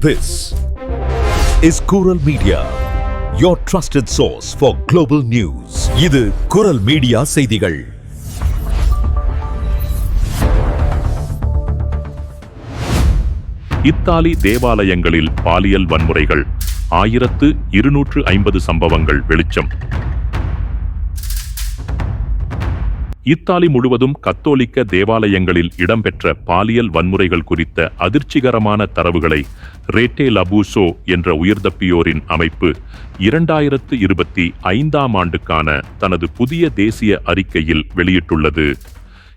This is Kural Media, your trusted source for global news. இது குரல் media செய்திகள் Italy தேவாலயங்களில் பாலியல் வன்முறைகள் ஆயிரத்து இருநூற்று ஐம்பது சம்பவங்கள் வெளிச்சம் இத்தாலி முழுவதும் கத்தோலிக்க தேவாலயங்களில் இடம்பெற்ற பாலியல் வன்முறைகள் குறித்த அதிர்ச்சிகரமான தரவுகளை ரேட்டே லபூசோ என்ற உயிர்தப்பியோரின் அமைப்பு இரண்டாயிரத்து இருபத்தி ஐந்தாம் ஆண்டுக்கான தனது புதிய தேசிய அறிக்கையில் வெளியிட்டுள்ளது.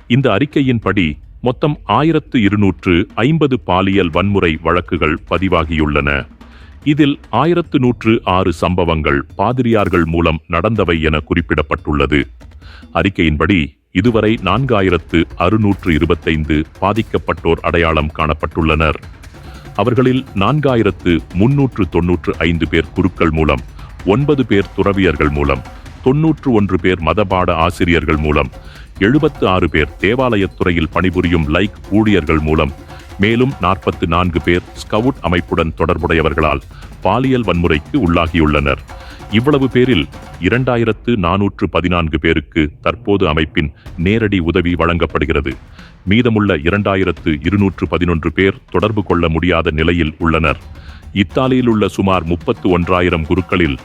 இந்த அறிக்கையின்படி மொத்தம் ஆயிரத்து இருநூற்று ஐம்பது பாலியல் வன்முறை வழக்குகள் பதிவாகியுள்ளன. இதில் ஆயிரத்து நூற்று ஆறு சம்பவங்கள் பாதிரியார்கள் மூலம் நடந்தவை என குறிப்பிடப்பட்டுள்ளது. அறிக்கையின்படி இதுவரை நான்காயிரத்து அறுநூற்று இருபத்தைந்து பாதிக்கப்பட்டோர் அடையாளம் காணப்பட்டுள்ளனர். அவர்களில் நான்காயிரத்து முன்னூற்று தொன்னூற்று ஐந்து பேர் குருக்கள் மூலம் ஒன்பது பேர் துறவியர்கள் மூலம் தொன்னூற்று ஒன்று பேர் மதபாட ஆசிரியர்கள் மூலம் எழுபத்து ஆறு பேர் தேவாலயத்துறையில் பணிபுரியும் லைக் ஊழியர்கள் மூலம் மேலும் நாற்பத்து நான்கு பேர் ஸ்கவுட் அமைப்புடன் தொடர்புடையவர்களால் பாலியல் வன்முறைக்கு உள்ளாகியுள்ளனர். இவ்வளவு பேரில் இரண்டாயிரத்து நானூற்று பதினான்கு பேருக்கு தற்போது அமைப்பின் நேரடி உதவி வழங்கப்படுகிறது. மீதமுள்ள இரண்டாயிரத்து இருநூற்று பதினொன்று பேர் தொடர்பு கொள்ள முடியாத நிலையில் உள்ளனர். இத்தாலியில் உள்ள சுமார் முப்பத்து ஒன்றாயிரம் குருக்களில்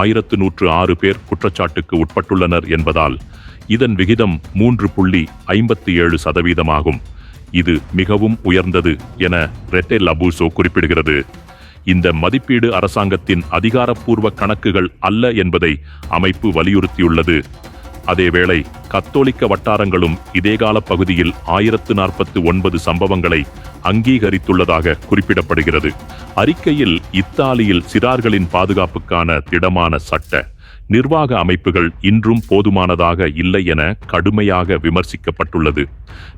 ஆயிரத்து நூற்று ஆறு பேர் குற்றச்சாட்டுக்கு உட்பட்டுள்ளனர் என்பதால் இதன் விகிதம் மூன்று புள்ளி ஐம்பத்தி ஏழு சதவீதமாகும். இது மிகவும் உயர்ந்தது என ரெட்டே லபூசோ குறிப்பிடுகிறது. இந்த மதிப்பீடு அரசாங்கத்தின் அதிகாரப்பூர்வ கணக்குகள் அல்ல என்பதை அமைப்பு வலியுறுத்தியுள்ளது. அதேவேளை கத்தோலிக்க வட்டாரங்களும் இதேகால பகுதியில் ஆயிரத்து நாற்பத்து ஒன்பது சம்பவங்களை அங்கீகரித்துள்ளதாக குறிப்பிடப்படுகிறது. அறிக்கையில் இத்தாலியில் சிறார்களின் பாதுகாப்புக்கான திடமான சட்ட நிர்வாக அமைப்புகள் இன்றும் போதுமானதாக இல்லை என கடுமையாக விமர்சிக்கப்பட்டுள்ளது.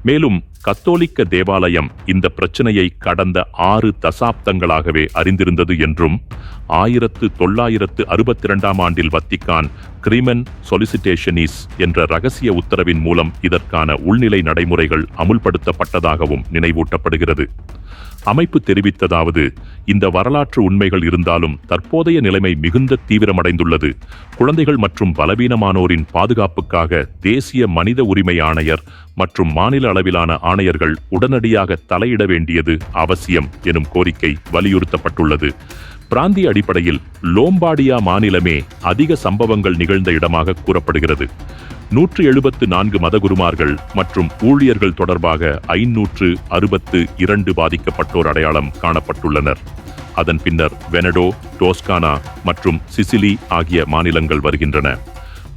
மேலும் கத்தோலிக்க தேவாலயம் இந்த பிரச்சனையை கடந்த ஆறு தசாப்தங்களாகவே அறிந்திருந்தது என்றும் ஆயிரத்து தொள்ளாயிரத்து அறுபத்தி இரண்டாம் ஆண்டில் வத்திக்கான் கிரிமன் சொலிசிட்டேஷனிஸ் என்ற ரகசிய உத்தரவின் மூலம் இதற்கான உள்நிலை நடைமுறைகள் அமுல்படுத்தப்பட்டதாகவும் நினைவூட்டப்படுகிறது. அமைப்பு தெரிவித்ததாவது இந்த வரலாற்று உண்மைகள் இருந்தாலும் தற்போதைய நிலைமை மிகுந்த தீவிரமடைந்துள்ளது. குழந்தைகள் மற்றும் பலவீனமானோரின் பாதுகாப்புக்காக தேசிய மனித உரிமை ஆணையர் மற்றும் மாநில அளவிலான ஆணையர்கள் உடனடியாக தலையிட வேண்டியது அவசியம் எனும் கோரிக்கை வலியுறுத்தப்பட்டுள்ளது. பிராந்திய அடிப்படையில் லோம்பாடியா மாநிலமே அதிக சம்பவங்கள் நிகழ்ந்த இடமாக கூறப்படுகிறது. நூற்று எழுபத்து நான்கு மதகுருமார்கள் மற்றும் ஊழியர்கள் தொடர்பாக ஐநூற்று அறுபத்து இரண்டு பாதிக்கப்பட்டோர் அடையாளம் காணப்பட்டுள்ளனர். அதன் பின்னர் வெனடோ டோஸ்கானா மற்றும் சிசிலி ஆகிய மாநிலங்கள் வருகின்றன.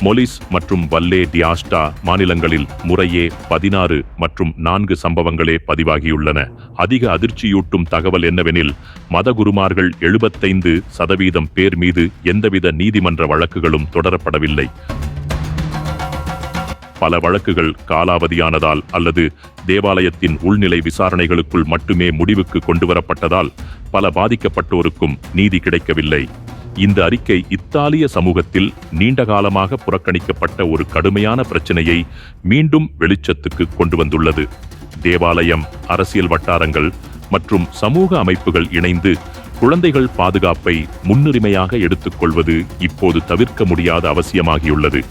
மொலிஸ் மற்றும் வல்லே டியாஸ்டா மாநிலங்களில் முறையே பதினாறு மற்றும் நான்கு சம்பவங்களே பதிவாகியுள்ளன. அதிக அதிர்ச்சியூட்டும் தகவல் என்னவெனில் மதகுருமார்கள் எழுபத்தைந்து சதவீதம் பேர் மீது எந்தவித நீதிமன்ற வழக்குகளும் தொடரப்படவில்லை. பல வழக்குகள் காலாவதியானதால் அல்லது தேவாலயத்தின் உள்நிலை விசாரணைகளுக்குள் மட்டுமே முடிவுக்கு கொண்டுவரப்பட்டதால் பல பாதிக்கப்பட்டோருக்கும் நீதி கிடைக்கவில்லை. இந்த அறிக்கை இத்தாலிய சமூகத்தில் நீண்ட காலமாக புறக்கணிக்கப்பட்ட ஒரு கடுமையான பிரச்சனையை மீண்டும் வெளிச்சத்துக்கு கொண்டு வந்துள்ளது தேவாலயம் அரசியல் வட்டாரங்கள் மற்றும் சமூக அமைப்புகள் இணைந்து குழந்தைகள் பாதுகாப்பை முன்னுரிமையாக எடுத்துக்கொள்வது இப்போது தவிர்க்க முடியாத அவசியமாகியுள்ளது.